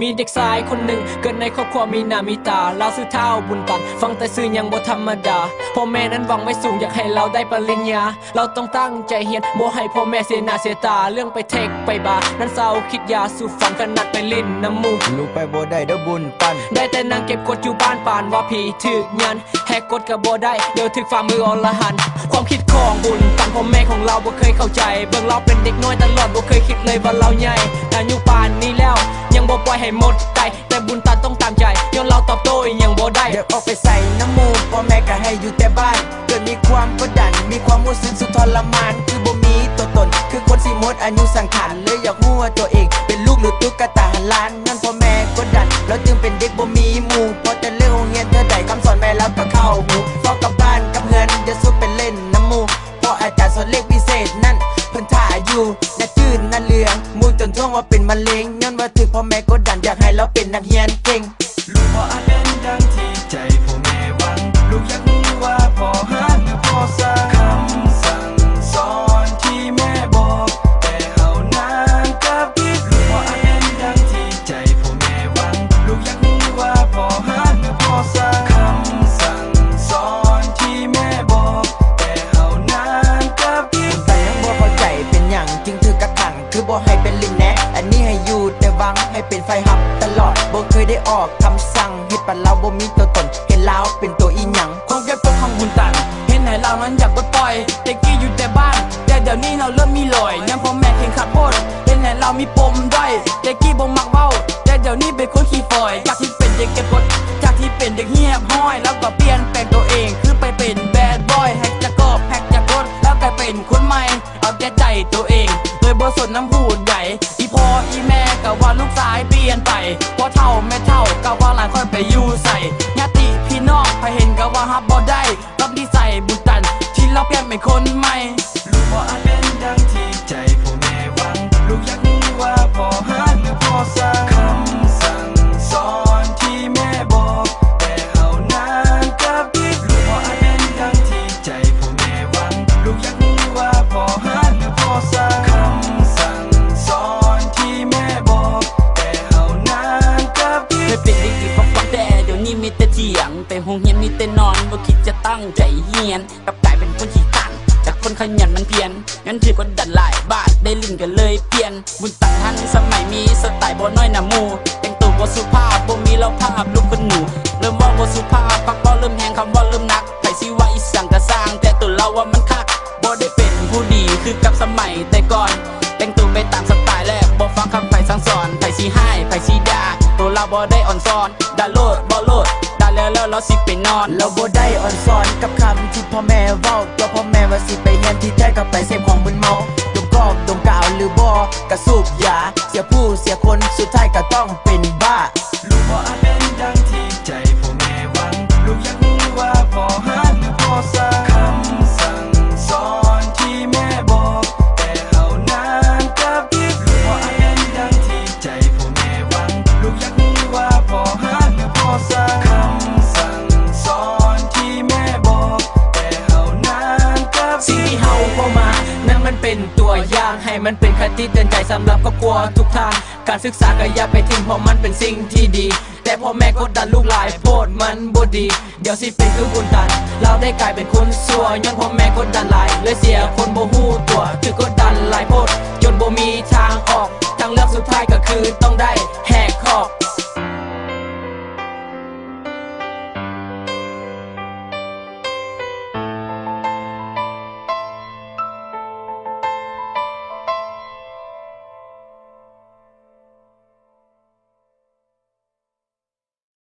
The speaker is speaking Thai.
มีเด็กชายคนหนึ่งเกิดในครอบครัวมีหน้ามีตาเราซื้อเท้าบุญตัน ฟังแต่ซื้อยังบ่ธรรมดา พ่อแม่นั้นหวังไว้สูงอยากให้เราได้ปริญญา เราต้องตั้งใจเรียนบ่ให้พ่อแม่เสียหน้าเสียตา เรื่องไปเทคไปบาร์นั้นเศร้าคิดยาสู่ฝันขนาดไปลิ้นน้ำมูกลูกไปบ่ได้เด้อบุญปัน ได้แต่นั่งเก็บกดอยู่บ้านปานว่าผีถือยันแหกกฎกับบ่ได้เดี๋ยวถึกฝ่ามืออรหันต์ คิดของบุญตันพ่อแม่ของเราบ่เคยเข้าใจ เบิ่งเราเป็นเด็กน้อยตลอดบ่เคยคิดเลยว่าเราใหญ่แต่อยู่ป่านนี้แล้ว ยังบ่ปล่อยให้หมดใจแต่บุญตันต้องตามใจย้อนเราตอบโต้ยังบ่ได้อยากออกไปใส่น้ำมูกพ่อแม่ก็ให้อยู่แต่บ้านเกิดมีความกดดัน มีความรู้สึกสุดทรมาน คือบ่มีตัวตน คือคนสิหมดอายุสังขารเลยอยากรู้ว่าตัวเอง เป็นลูกหรือตุ๊กตาหันล้านนั่นพ่อแม่กดดันแล้วจึงเป็นเด็กบ่มีหมู่พอแต่เรื่องโรงเรียนเธอได้คำสอนแม่แล้วก็เข้าหู น่าจืดน่าเหลืองมูจนท่วงว่าเป็นมะเร็งย้อนว่าถือพ่อแม่กดดันอยากให้เราเป็นนักเรียนเก่ง ลูกพ่ออาจเป็นดังที่ใจพ่อแม่หวัง ลูกอยาก ให้เป็นไฟหับตลอดบ่เคยได้ออกคำสั่งเฮ็ดปันเราบ่มีตัวตน เห็นเราเป็นตัวอีหยังความเก็บตัวของบุญตัน เห็นไหนเรานั้นอยากปล่อยเด็กกี้อยู่แต่บ้าน แต่เดี๋ยวนี้เราเริ่มมีลอยยังพ่อแม่เข่งขัดโพดเห็นไหนเรามีปมด้อยเด็กกี้บ่มักเบ้าแต่เดี๋ยวนี้เป็นคนขี้ฟอยจากที่เป็นเด็กเก็บกดจากที่เป็นเด็กเงียบห้อย แล้วก็เปลี่ยนแปลงตัวเองคือไปเป็นแบดบอยแฮกจะกอบแฮกจะกดแล้วกลายเป็นคนใหม่เอาแต่ใจตัวเองโดยบ่สนน้ำหูดใหญ่ พ่ออีแม่ก็ว่าลูกสายเปลี่ยนไปพ่อเท่าแม่เท่าก็ว่าหลานค่อยไปอยู่ใส่ญาติพี่น้องพอเห็นก็ว่าฮับบ่ได้รับดีใส่บุญตัน ที่เราเปลี่ยนเป็นคนใหม่ ตั้งใจเรียนกลับกลายเป็นคนขี้ตันจากคนขยันมันเพียนงั้นถือกดดันหลายบาทได้ลิ้นกันเลยเปลี่ยนบุญตันทันสมัยมีสไตล์บ่น้อยหนามูแต่งตัวบ่สุภาพบ่มีเราภาพลูกคนหนูเริ่มว่าบ่สุภาพปักบ่เริ่มแหงคำว่าเริ่มนักไผสิว่าอีสั่งกระสร้าง แต่ตัวเราว่ามันคักบ่ได้เป็นผู้ดีคือกับสมัยแต่ก่อนแต่งตัวไปตามสไตล์และบ่ฟังคำไผ่สั่งสอนไผสิให้ไผสิด่าตัวเราบ่ได้อ่อนซ้อนด่าโลดบ่โลด แล้วแล้วเราสิไปนอน เราบ่ได้อ่อนสอนกับคำที่พ่อแม่เว้าตัวพ่อแม่ว่าสิไปเรียนที่แท้ก็ไปเสพของมึนเมาดมกอกดมกาวหรือบ่กระสูบยา เสียผู้เสียคนสุดท้ายก็ต้องเป็นบ้าลูกบ่อ เป็นตัวอย่าง ให้มันเป็นคติเตือนใจสำหรับครอบครัวทุกทาง การศึกษาก็อย่าไปทิ้งเพราะมันเป็นสิ่งที่ดี แต่พ่อแม่กดดันลูกหลายโพดมันบ่ดี เดี๋ยวสิเป็นคือบุญตัน เราได้กลายเป็นคนสัวย้อนพ่อแม่กดดันหลายเลยเสียคนบ่ฮู้ตัวคือกดดันหลายโพดจนบ่มีทางออก ทางเลือกสุดท้ายก็คือต้องได้แหกขอบ